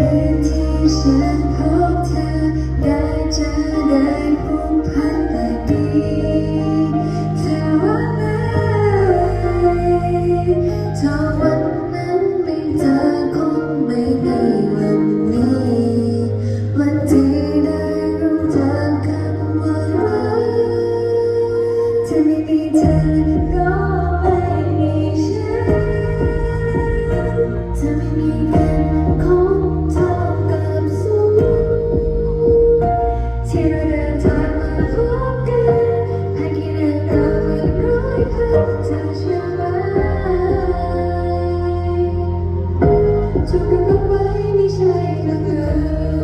雨停想哭 จุกกันก็ไม่ไม่ใช่เรือเกิน